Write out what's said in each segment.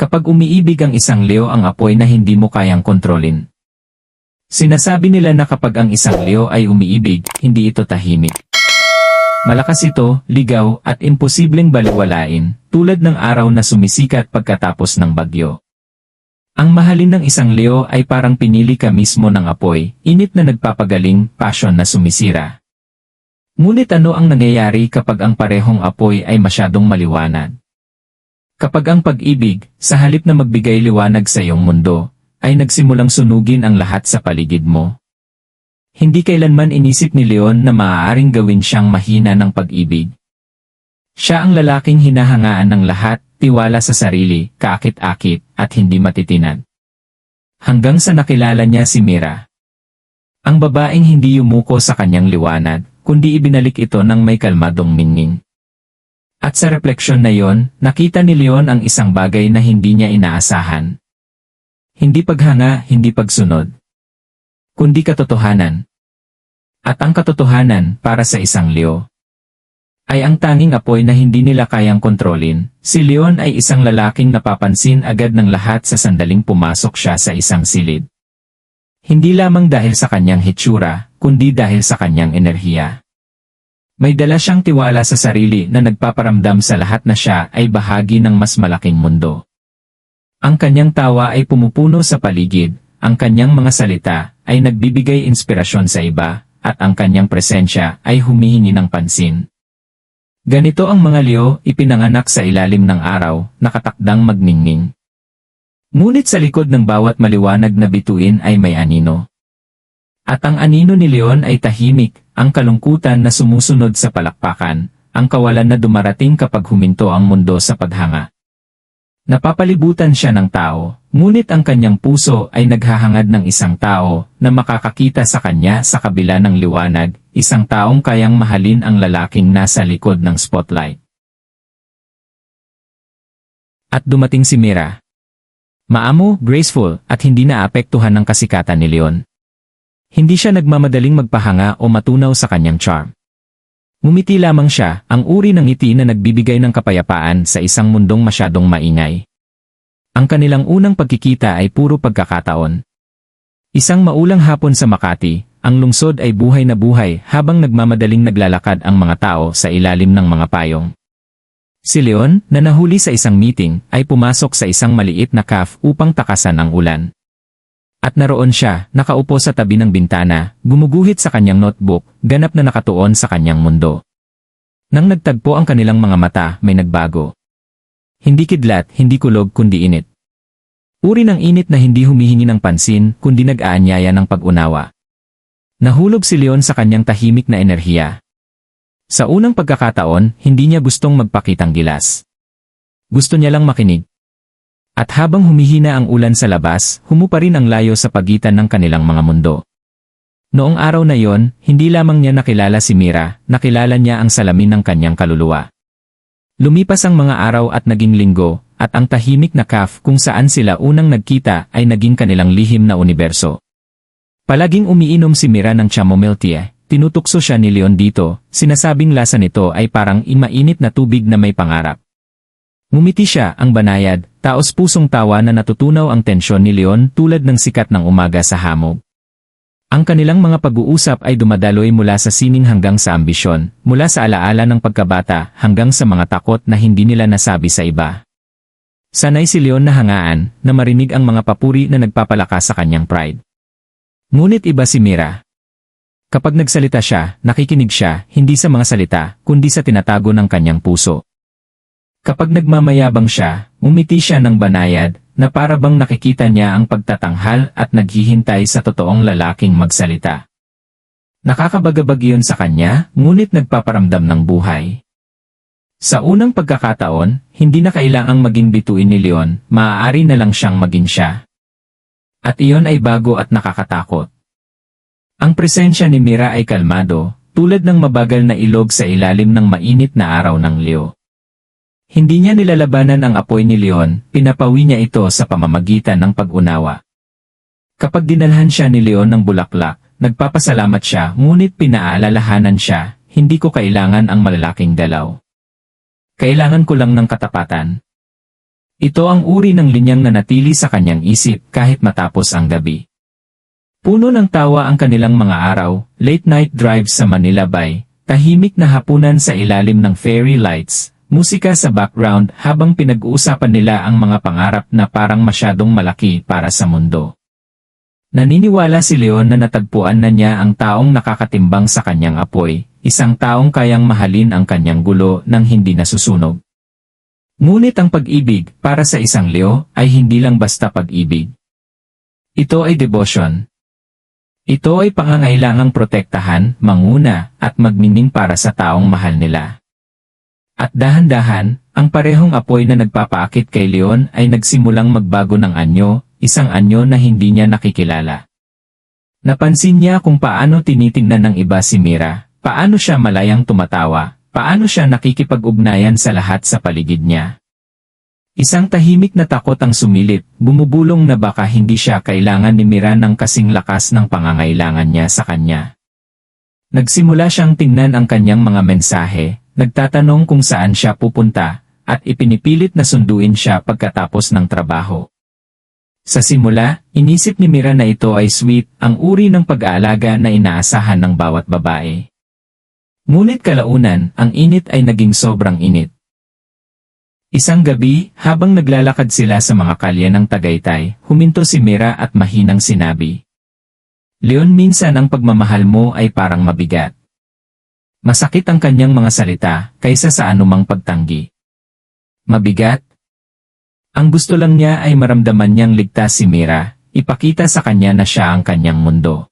Kapag umiibig ang isang leo ang apoy na hindi mo kayang kontrolin. Sinasabi nila na kapag ang isang leo ay umiibig, hindi ito tahimik. Malakas ito, ligaw, at imposibleng baliwalain, tulad ng araw na sumisikat pagkatapos ng bagyo. Ang mahalin ng isang leo ay parang pinili ka mismo ng apoy, init na nagpapagaling, passion na sumisira. Ngunit ano ang nangyayari kapag ang parehong apoy ay masyadong maliwanag? Kapag ang pag-ibig, sa halip na magbigay liwanag sa iyong mundo, ay nagsimulang sunugin ang lahat sa paligid mo. Hindi kailanman inisip ni Leon na maaaring gawin siyang mahina ng pag-ibig. Siya ang lalaking hinahangaan ng lahat, tiwala sa sarili, kaakit-akit, at hindi matitinan. Hanggang sa nakilala niya si Mira. Ang babaeng hindi yumuko sa kanyang liwanag, kundi ibinalik ito ng may kalmadong minging. At sa refleksyon na yon, nakita ni Leon ang isang bagay na hindi niya inaasahan. Hindi paghanga, hindi pagsunod. Kundi katotohanan. At ang katotohanan, para sa isang Leo, ay ang tanging apoy na hindi nila kayang kontrolin. Si Leon ay isang lalaking napapansin agad ng lahat sa sandaling pumasok siya sa isang silid. Hindi lamang dahil sa kanyang hitsura, kundi dahil sa kanyang enerhiya. May dala siyang tiwala sa sarili na nagpaparamdam sa lahat na siya ay bahagi ng mas malaking mundo. Ang kanyang tawa ay pumupuno sa paligid, ang kanyang mga salita ay nagbibigay inspirasyon sa iba, at ang kanyang presensya ay humihingi ng pansin. Ganito ang mga Leo ipinanganak sa ilalim ng araw, nakatakdang magningning. Ngunit sa likod ng bawat maliwanag na bituin ay may anino. At ang anino ni Leon ay tahimik, ang kalungkutan na sumusunod sa palakpakan, ang kawalan na dumarating kapag huminto ang mundo sa paghanga. Napapalibutan siya ng tao, ngunit ang kanyang puso ay naghahangad ng isang tao na makakakita sa kanya sa kabila ng liwanag, isang taong kayang mahalin ang lalaking nasa likod ng spotlight. At dumating si Mira. Maamo, graceful, at hindi naapektuhan ng kasikatan ni Leon. Hindi siya nagmamadaling magpahanga o matunaw sa kanyang charm. Ngumiti lamang siya, ang uri ng ngiti na nagbibigay ng kapayapaan sa isang mundong masyadong maingay. Ang kanilang unang pagkikita ay puro pagkakataon. Isang maulang hapon sa Makati, ang lungsod ay buhay na buhay habang nagmamadaling naglalakad ang mga tao sa ilalim ng mga payong. Si Leon, na nahuli sa isang meeting, ay pumasok sa isang maliit na caf upang takasan ang ulan. At naroon siya, nakaupo sa tabi ng bintana, gumuguhit sa kanyang notebook, ganap na nakatuon sa kanyang mundo. Nang nagtagpo ang kanilang mga mata, may nagbago. Hindi kidlat, hindi kulog, kundi init. Uri ng init na hindi humihingi ng pansin, kundi nag-aanyaya ng pag-unawa. Nahulog si Leon sa kanyang tahimik na enerhiya. Sa unang pagkakataon, hindi niya gustong magpakitang gilas. Gusto niya lang makinig. At habang humihina ang ulan sa labas, humupa rin ang layo sa pagitan ng kanilang mga mundo. Noong araw na yon, hindi lamang niya nakilala si Mira, nakilala niya ang salamin ng kanyang kaluluwa. Lumipas ang mga araw at naging linggo, at ang tahimik na kaf kung saan sila unang nagkita ay naging kanilang lihim na universo. Palaging umiinom si Mira ng chamomile tea, tinutukso siya ni Leon dito, sinasabing lasa nito ay parang imainit na tubig na may pangarap. Ngumiti siya, ang banayad, taos pusong tawa na natutunaw ang tensyon ni Leon tulad ng sikat ng umaga sa hamog. Ang kanilang mga pag-uusap ay dumadaloy mula sa sining hanggang sa ambisyon, mula sa alaala ng pagkabata hanggang sa mga takot na hindi nila nasabi sa iba. Sanay si Leon na hangaan, na marinig ang mga papuri na nagpapalakas sa kanyang pride. Ngunit iba si Mira. Kapag nagsalita siya, nakikinig siya, hindi sa mga salita, kundi sa tinatago ng kanyang puso. Kapag nagmamayabang siya, umiti siya ng banayad, na para bang nakikita niya ang pagtatanghal at naghihintay sa totoong lalaking magsalita. Nakakabagabag iyon sa kanya, ngunit nagpaparamdam ng buhay. Sa unang pagkakataon, hindi na kailangang maging bituin ni Leon, maaari na lang siyang maging siya. At iyon ay bago at nakakatakot. Ang presensya ni Mira ay kalmado, tulad ng mabagal na ilog sa ilalim ng mainit na araw ng Leo. Hindi niya nilalabanan ang apoy ni Leon, pinapawi niya ito sa pamamagitan ng pag-unawa. Kapag dinalhan siya ni Leon ng bulaklak, nagpapasalamat siya ngunit pinaalalahanan siya, hindi ko kailangan ang malalaking dalaw. Kailangan ko lang ng katapatan. Ito ang uri ng linyang nanatili sa kanyang isip kahit matapos ang gabi. Puno ng tawa ang kanilang mga araw, late night drives sa Manila Bay, tahimik na hapunan sa ilalim ng fairy lights, musika sa background habang pinag-uusapan nila ang mga pangarap na parang masyadong malaki para sa mundo. Naniniwala si Leon na natagpuan na niya ang taong nakakatimbang sa kanyang apoy, isang taong kayang mahalin ang kanyang gulo nang hindi nasusunog. Ngunit ang pag-ibig para sa isang Leo ay hindi lang basta pag-ibig. Ito ay devotion. Ito ay pangangailangang protektahan, manguna, at magmining para sa taong mahal nila. At dahan-dahan, ang parehong apoy na nagpapaakit kay Leon ay nagsimulang magbago ng anyo, isang anyo na hindi niya nakikilala. Napansin niya kung paano tinitingnan ng iba si Mira, paano siya malayang tumatawa, paano siya nakikipag-ugnayan sa lahat sa paligid niya. Isang tahimik na takot ang sumilip, bumubulong na baka hindi siya kailangan ni Mira ng kasing lakas ng pangangailangan niya sa kanya. Nagsimula siyang tingnan ang kanyang mga mensahe, nagtatanong kung saan siya pupunta, at ipinipilit na sunduin siya pagkatapos ng trabaho. Sa simula, inisip ni Mira na ito ay sweet, ang uri ng pag-aalaga na inaasahan ng bawat babae. Ngunit kalaunan, ang init ay naging sobrang init. Isang gabi, habang naglalakad sila sa mga kalye ng Tagaytay, huminto si Mira at mahinang sinabi. Leon minsan ang pagmamahal mo ay parang mabigat. Masakit ang kanyang mga salita, kaysa sa anumang pagtanggi. Mabigat? Ang gusto lang niya ay maramdaman niyang ligtas si Mira, ipakita sa kanya na siya ang kanyang mundo.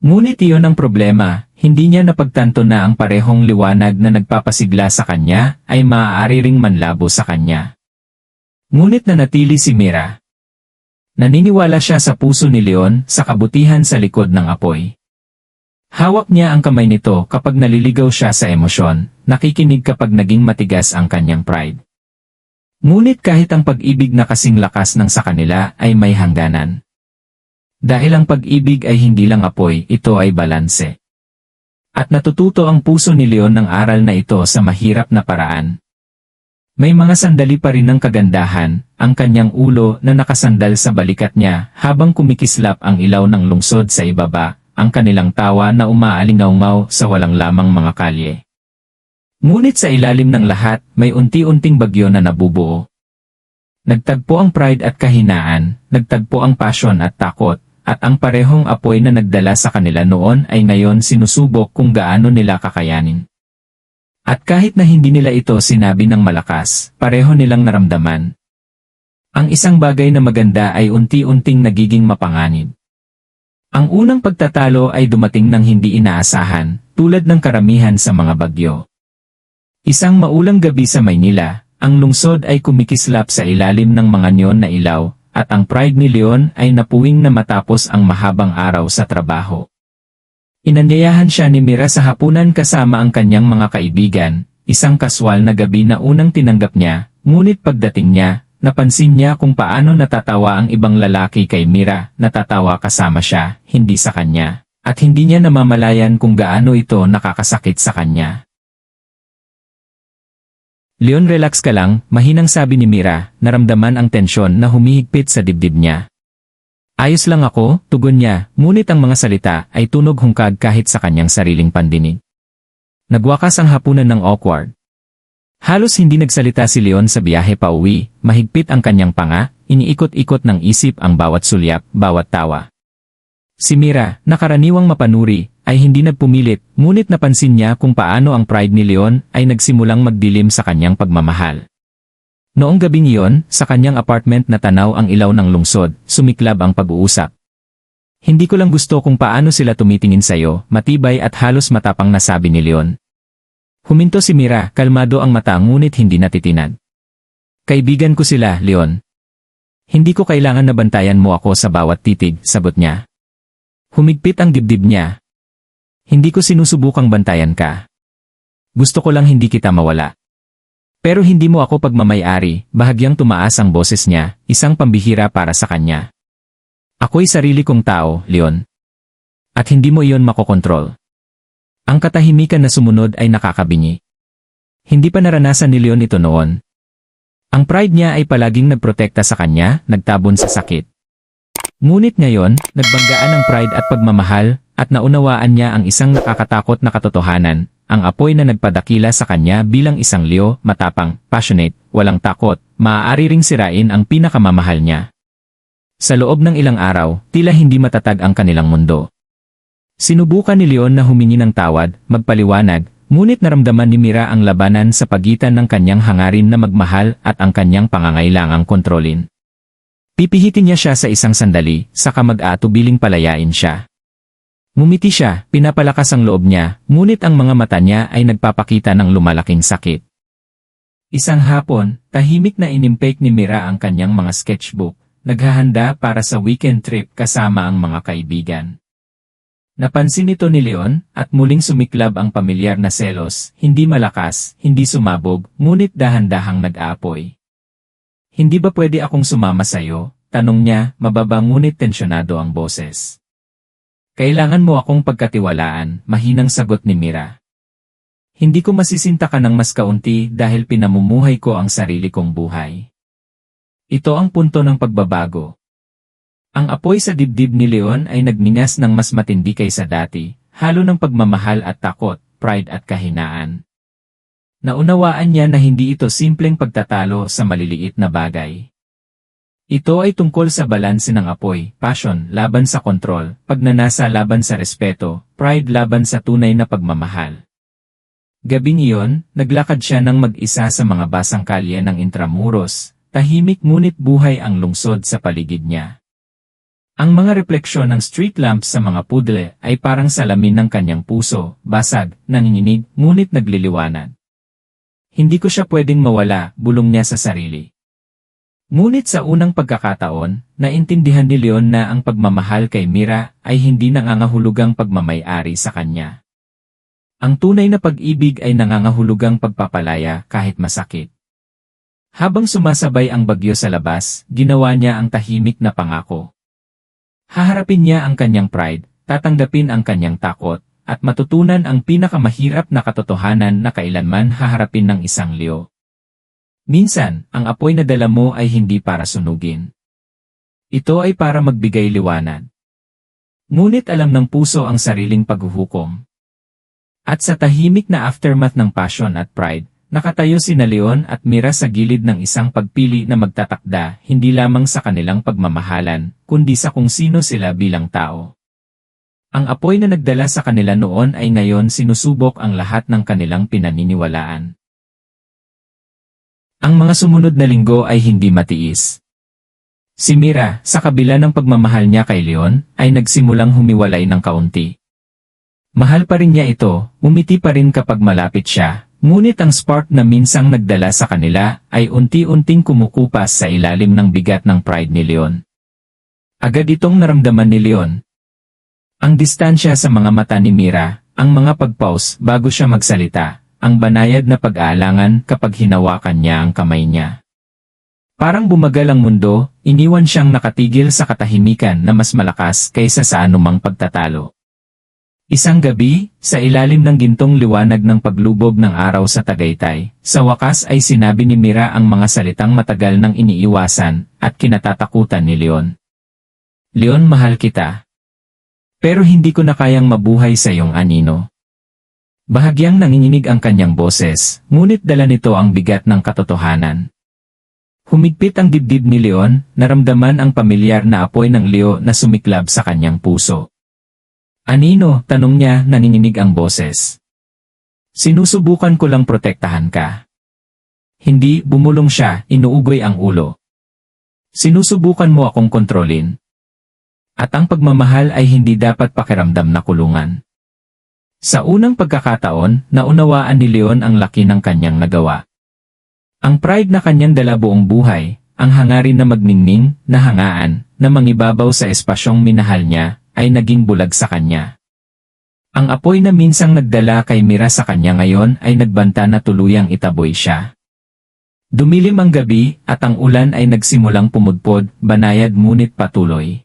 Ngunit iyon ang problema, hindi niya napagtanto na ang parehong liwanag na nagpapasigla sa kanya ay maaari ring manlabo sa kanya. Ngunit nanatili si Mira. Naniniwala siya sa puso ni Leon sa kabutihan sa likod ng apoy. Hawak niya ang kamay nito kapag naliligaw siya sa emosyon, nakikinig kapag naging matigas ang kanyang pride. Ngunit kahit ang pag-ibig na kasing lakas ng sa kanila ay may hangganan. Dahil ang pag-ibig ay hindi lang apoy, ito ay balanse. At natututo ang puso ni Leon ng aral na ito sa mahirap na paraan. May mga sandali pa rin ng kagandahan, ang kanyang ulo na nakasandal sa balikat niya habang kumikislap ang ilaw ng lungsod sa ibaba, ang kanilang tawa na umaalingaw sa walang lamang mga kalye. Ngunit sa ilalim ng lahat, may unti-unting bagyo na nabubuo. Nagtagpo ang pride at kahinaan, nagtagpo ang passion at takot, at ang parehong apoy na nagdala sa kanila noon ay ngayon sinusubok kung gaano nila kakayanin. At kahit na hindi nila ito sinabi ng malakas, pareho nilang naramdaman. Ang isang bagay na maganda ay unti-unting nagiging mapanganib. Ang unang pagtatalo ay dumating ng hindi inaasahan, tulad ng karamihan sa mga bagyo. Isang maulang gabi sa Maynila, ang lungsod ay kumikislap sa ilalim ng mga neon na ilaw, at ang pride ni Leon ay napuwing na matapos ang mahabang araw sa trabaho. Inanyayahan siya ni Mira sa hapunan kasama ang kanyang mga kaibigan, isang kaswal na gabi na unang tinanggap niya, ngunit pagdating niya, napansin niya kung paano natatawa ang ibang lalaki kay Mira, natatawa kasama siya, hindi sa kanya, at hindi niya namamalayan kung gaano ito nakakasakit sa kanya. Leon relax ka lang, mahinang sabi ni Mira, naramdaman ang tensyon na humihigpit sa dibdib niya. Ayos lang ako, tugon niya, ngunit ang mga salita ay tunog hungkag kahit sa kanyang sariling pandinig. Nagwakas ang hapunan ng awkward. Halos hindi nagsalita si Leon sa biyahe pa uwi, mahigpit ang kanyang panga, iniikot-ikot ng isip ang bawat sulyap, bawat tawa. Si Mira, nakaraniwang mapanuri, ay hindi nagpumilit, ngunit napansin niya kung paano ang pride ni Leon ay nagsimulang magdilim sa kanyang pagmamahal. Noong gabing iyon, sa kanyang apartment na tanaw ang ilaw ng lungsod, sumiklab ang pag-uusap. Hindi ko lang gusto kung paano sila tumitingin sa'yo, matibay at halos matapang na sabi ni Leon. Huminto si Mira, kalmado ang mata ngunit hindi natitinag. Kaibigan ko sila, Leon. Hindi ko kailangan na bantayan mo ako sa bawat titig, sabot niya. Humigpit ang dibdib niya. Hindi ko sinusubukang bantayan ka. Gusto ko lang hindi kita mawala. Pero hindi mo ako pagmamayari, bahagyang tumaas ang boses niya, isang pambihira para sa kanya. Ako'y sarili kong tao, Leon. At hindi mo iyon makokontrol. Ang katahimikan na sumunod ay nakakabingi. Hindi pa naranasan ni Leon ito noon. Ang pride niya ay palaging nagprotekta sa kanya, nagtabon sa sakit. Ngunit ngayon, nagbanggaan ang pride at pagmamahal, at naunawaan niya ang isang nakakatakot na katotohanan, ang apoy na nagpadakila sa kanya bilang isang leo, matapang, passionate, walang takot, maaari ring sirain ang pinakamamahal niya. Sa loob ng ilang araw, tila hindi matatag ang kanilang mundo. Sinubukan ni Leon na humingi ng tawad, magpaliwanag, ngunit naramdaman ni Mira ang labanan sa pagitan ng kanyang hangarin na magmahal at ang kanyang pangangailangang kontrolin. Pipihitin niya siya sa isang sandali, saka mag-aatubiling palayain siya. Ngumiti siya, pinapalakas ang loob niya, ngunit ang mga mata niya ay nagpapakita ng lumalaking sakit. Isang hapon, tahimik na inimpake ni Mira ang kanyang mga sketchbook, naghahanda para sa weekend trip kasama ang mga kaibigan. Napansin ito ni Leon, at muling sumiklab ang pamilyar na selos, hindi malakas, hindi sumabog, ngunit dahan-dahang nag-aapoy. Hindi ba pwede akong sumama sa'yo? Tanong niya, mababa ngunit tensyonado ang boses. Kailangan mo akong pagkatiwalaan, mahinang sagot ni Mira. Hindi ko masisinta ka ng mas kaunti dahil pinamumuhay ko ang sarili kong buhay. Ito ang punto ng pagbabago. Ang apoy sa dibdib ni Leon ay nagningas ng mas matindi kaysa dati, halo ng pagmamahal at takot, pride at kahinaan. Naunawaan niya na hindi ito simpleng pagtatalo sa maliliit na bagay. Ito ay tungkol sa balanse ng apoy, passion laban sa kontrol, pagnanasa laban sa respeto, pride laban sa tunay na pagmamahal. Gabing iyon, naglakad siya ng mag-isa sa mga basang kalye ng Intramuros, tahimik ngunit buhay ang lungsod sa paligid niya. Ang mga refleksyon ng street lamps sa mga pudle ay parang salamin ng kanyang puso, basag, nanginginig, ngunit nagliliwanag. Hindi ko siya pwedeng mawala, bulong niya sa sarili. Ngunit sa unang pagkakataon, naintindihan ni Leon na ang pagmamahal kay Mira ay hindi nangangahulugang pagmamayari sa kanya. Ang tunay na pag-ibig ay nangangahulugang pagpapalaya kahit masakit. Habang sumasabay ang bagyo sa labas, ginawa niya ang tahimik na pangako. Haharapin niya ang kanyang pride, tatanggapin ang kanyang takot, at matutunan ang pinakamahirap na katotohanan na kailanman haharapin ng isang leo. Minsan, ang apoy na dala mo ay hindi para sunugin. Ito ay para magbigay liwanag. Ngunit alam ng puso ang sariling paghuhukom. At sa tahimik na aftermath ng passion at pride, Nakatayo si na Leon at Mira sa gilid ng isang pagpili na magtatakda hindi lamang sa kanilang pagmamahalan, kundi sa kung sino sila bilang tao. Ang apoy na nagdala sa kanila noon ay ngayon sinusubok ang lahat ng kanilang pinaniniwalaan. Ang mga sumunod na linggo ay hindi matiis. Si Mira, sa kabila ng pagmamahal niya kay Leon, ay nagsimulang humiwalay ng kaunti. Mahal pa rin niya ito, umiti pa rin kapag malapit siya, Ngunit ang spark na minsang nagdala sa kanila ay unti-unting kumukupas sa ilalim ng bigat ng pride ni Leon. Agad itong naramdaman ni Leon. Ang distansya sa mga mata ni Mira, ang mga pagpause bago siya magsalita, ang banayad na pag-aalangan kapag hinawakan niya ang kamay niya. Parang bumagal ang mundo, iniwan siyang nakatigil sa katahimikan na mas malakas kaysa sa anumang pagtatalo. Isang gabi, sa ilalim ng gintong liwanag ng paglubog ng araw sa Tagaytay, sa wakas ay sinabi ni Mira ang mga salitang matagal nang iniiwasan at kinatatakutan ni Leon. Leon mahal kita. Pero hindi ko na kayang mabuhay sa iyong anino. Bahagyang nanginginig ang kanyang boses, ngunit dala nito ang bigat ng katotohanan. Humigpit ang dibdib ni Leon, naramdaman ang pamilyar na apoy ng Leo na sumiklab sa kanyang puso. Anino, tanong niya, nanginginig ang boses. Sinusubukan ko lang protektahan ka. Hindi, bumulong siya, inuugoy ang ulo. Sinusubukan mo akong kontrolin. At ang pagmamahal ay hindi dapat pakiramdam na kulungan. Sa unang pagkakataon, naunawaan ni Leon ang laki ng kanyang nagawa. Ang pride na kanyang dala buong buhay, ang hangarin na magningning, na hangaan, na mangibabaw sa espasyong minahal niya, ay naging bulag sa kanya. Ang apoy na minsang nagdala kay Mira sa kanya ngayon ay nagbanta na tuluyang itaboy siya. Dumilim ang gabi at ang ulan ay nagsimulang pumudpod, banayad ngunit patuloy.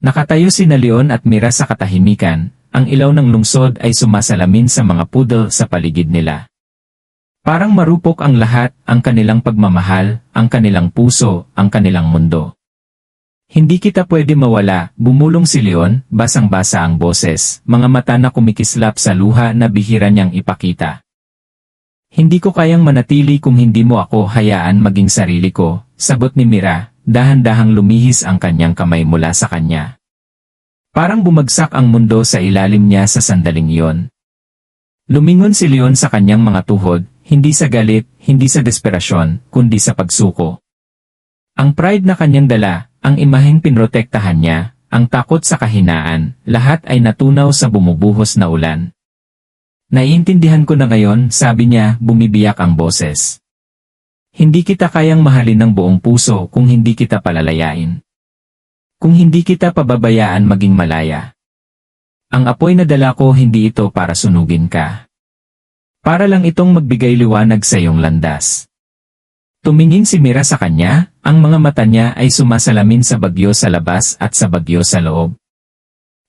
Nakatayo si Leon at Mira sa katahimikan, ang ilaw ng lungsod ay sumasalamin sa mga pudel sa paligid nila. Parang marupok ang lahat, ang kanilang pagmamahal, ang kanilang puso, ang kanilang mundo. Hindi kita pwede mawala, bumulong si Leon, basang-basa ang boses, mga mata na kumikislap sa luha na bihira niyang ipakita. Hindi ko kayang manatili kung hindi mo ako hayaan maging sarili ko, sagot ni Mira, dahan-dahang lumihis ang kanyang kamay mula sa kanya. Parang bumagsak ang mundo sa ilalim niya sa sandaling iyon. Lumingon si Leon sa kanyang mga tuhod, hindi sa galit, hindi sa desperasyon, kundi sa pagsuko. Ang pride na kanyang dala, ang imaheng pinrotektahan niya, ang takot sa kahinaan, lahat ay natunaw sa bumubuhos na ulan. Naiintindihan ko na ngayon, sabi niya, bumibiyak ang boses. Hindi kita kayang mahalin ng buong puso kung hindi kita palalayain. Kung hindi kita pababayaan maging malaya. Ang apoy na dala ko hindi ito para sunugin ka. Para lang itong magbigay liwanag sa iyong landas. Tumingin si Mira sa kanya, ang mga mata niya ay sumasalamin sa bagyo sa labas at sa bagyo sa loob.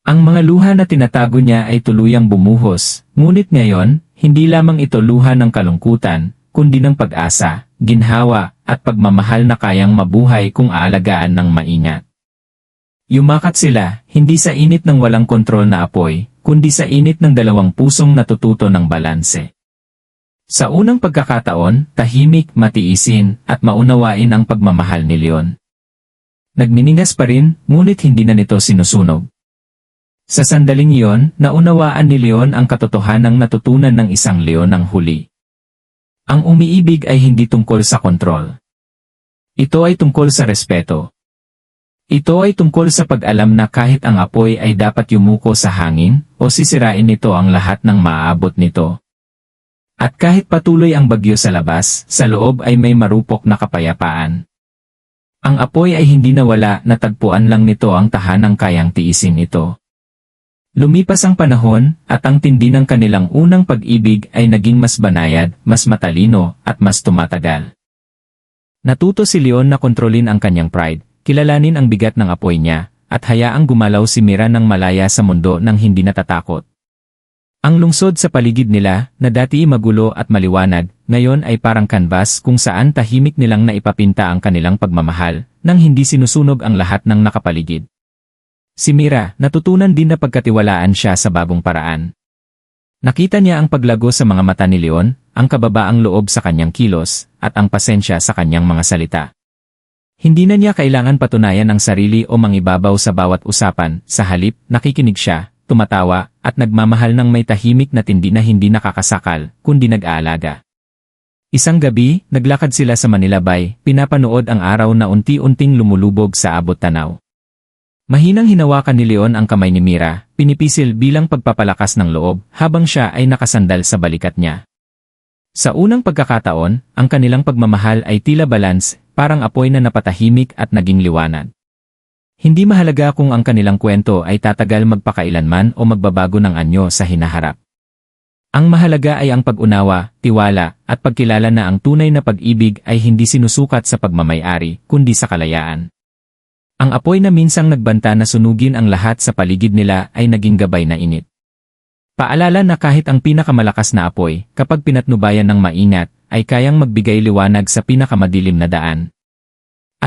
Ang mga luha na tinatago niya ay tuluyang bumuhos, ngunit ngayon, hindi lamang ito luha ng kalungkutan, kundi ng pag-asa, ginhawa, at pagmamahal na kayang mabuhay kung aalagaan ng maingat. Yumakat sila, hindi sa init ng walang kontrol na apoy, kundi sa init ng dalawang pusong natututo ng balanse. Sa unang pagkakataon, tahimik, matiisin, at maunawain ang pagmamahal ni Leon. Nagminingas pa rin, ngunit hindi na nito sinusunog. Sa sandaling iyon, naunawaan ni Leon ang katotohanang natutunan ng isang leon ng huli. Ang umiibig ay hindi tungkol sa kontrol. Ito ay tungkol sa respeto. Ito ay tungkol sa pag-alam na kahit ang apoy ay dapat yumuko sa hangin, o sisirain nito ang lahat ng maaabot nito. At kahit patuloy ang bagyo sa labas, sa loob ay may marupok na kapayapaan. Ang apoy ay hindi nawala, natagpuan lang nito ang tahanang kayang tiisin ito. Lumipas ang panahon, at ang tindi ng kanilang unang pag-ibig ay naging mas banayad, mas matalino, at mas tumatagal. Natuto si Leon na kontrolin ang kanyang pride, kilalanin ang bigat ng apoy niya, at hayaang gumalaw si Mira ng malaya sa mundo nang hindi natatakot. Ang lungsod sa paligid nila, na dati magulo at maliwanag, ngayon ay parang canvas kung saan tahimik nilang naipapinta ang kanilang pagmamahal, nang hindi sinusunog ang lahat ng nakapaligid. Si Mira, natutunan din na pagkatiwalaan siya sa bagong paraan. Nakita niya ang paglago sa mga mata ni Leon, ang kababaang loob sa kanyang kilos, at ang pasensya sa kanyang mga salita. Hindi na niya kailangan patunayan ang sarili o mangibabaw sa bawat usapan, sa halip, nakikinig siya, tumatawa, at nagmamahal ng may tahimik na tindi na hindi nakakasakal, kundi nag-aalaga. Isang gabi, naglakad sila sa Manila Bay, pinapanood ang araw na unti-unting lumulubog sa abot tanaw. Mahinang hinawakan ni Leon ang kamay ni Mira, pinipisil bilang pagpapalakas ng loob, habang siya ay nakasandal sa balikat niya. Sa unang pagkakataon, ang kanilang pagmamahal ay tila balance, parang apoy na napatahimik at naging liwanag. Hindi mahalaga kung ang kanilang kwento ay tatagal magpakailanman o magbabago ng anyo sa hinaharap. Ang mahalaga ay ang pag-unawa, tiwala, at pagkilala na ang tunay na pag-ibig ay hindi sinusukat sa pagmamayari, kundi sa kalayaan. Ang apoy na minsang nagbanta na sunugin ang lahat sa paligid nila ay naging gabay na init. Paalala na kahit ang pinakamalakas na apoy, kapag pinatnubayan ng maingat, ay kayang magbigay liwanag sa pinakamadilim na daan.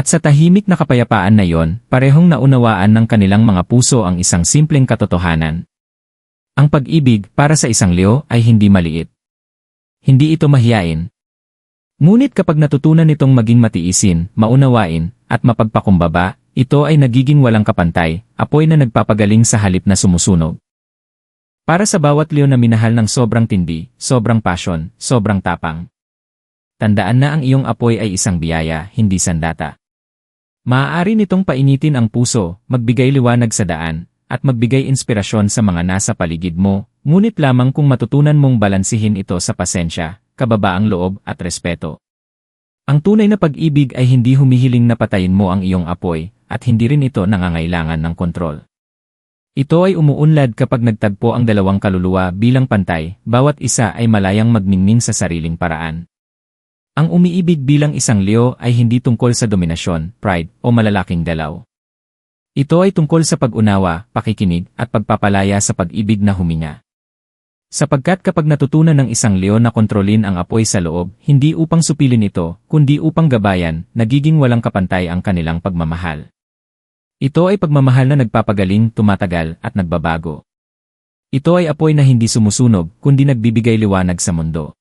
At sa tahimik na kapayapaan na yon, parehong naunawaan ng kanilang mga puso ang isang simpleng katotohanan. Ang pag-ibig para sa isang leo ay hindi maliit. Hindi ito mahiyain. Ngunit kapag natutunan nitong maging matiisin, maunawain, at mapagpakumbaba, ito ay nagiging walang kapantay, apoy na nagpapagaling sa halip na sumusunog. Para sa bawat leo na minahal ng sobrang tindi, sobrang passion, sobrang tapang. Tandaan na ang iyong apoy ay isang biyaya, hindi sandata. Maaari nitong painitin ang puso, magbigay liwanag sa daan, at magbigay inspirasyon sa mga nasa paligid mo, ngunit lamang kung matutunan mong balansihin ito sa pasensya, kababaang loob at respeto. Ang tunay na pag-ibig ay hindi humihiling na patayin mo ang iyong apoy, at hindi rin ito nangangailangan ng kontrol. Ito ay umuunlad kapag nagtagpo ang dalawang kaluluwa bilang pantay, bawat isa ay malayang magmingming sa sariling paraan. Ang umiibig bilang isang leo ay hindi tungkol sa dominasyon, pride, o malalaking dalaw. Ito ay tungkol sa pag-unawa, pakikinig, at pagpapalaya sa pag-ibig na huminga. Sapagkat kapag natutunan ng isang leon na kontrolin ang apoy sa loob, hindi upang supilin ito, kundi upang gabayan, nagiging walang kapantay ang kanilang pagmamahal. Ito ay pagmamahal na nagpapagaling, tumatagal, at nagbabago. Ito ay apoy na hindi sumusunog, kundi nagbibigay liwanag sa mundo.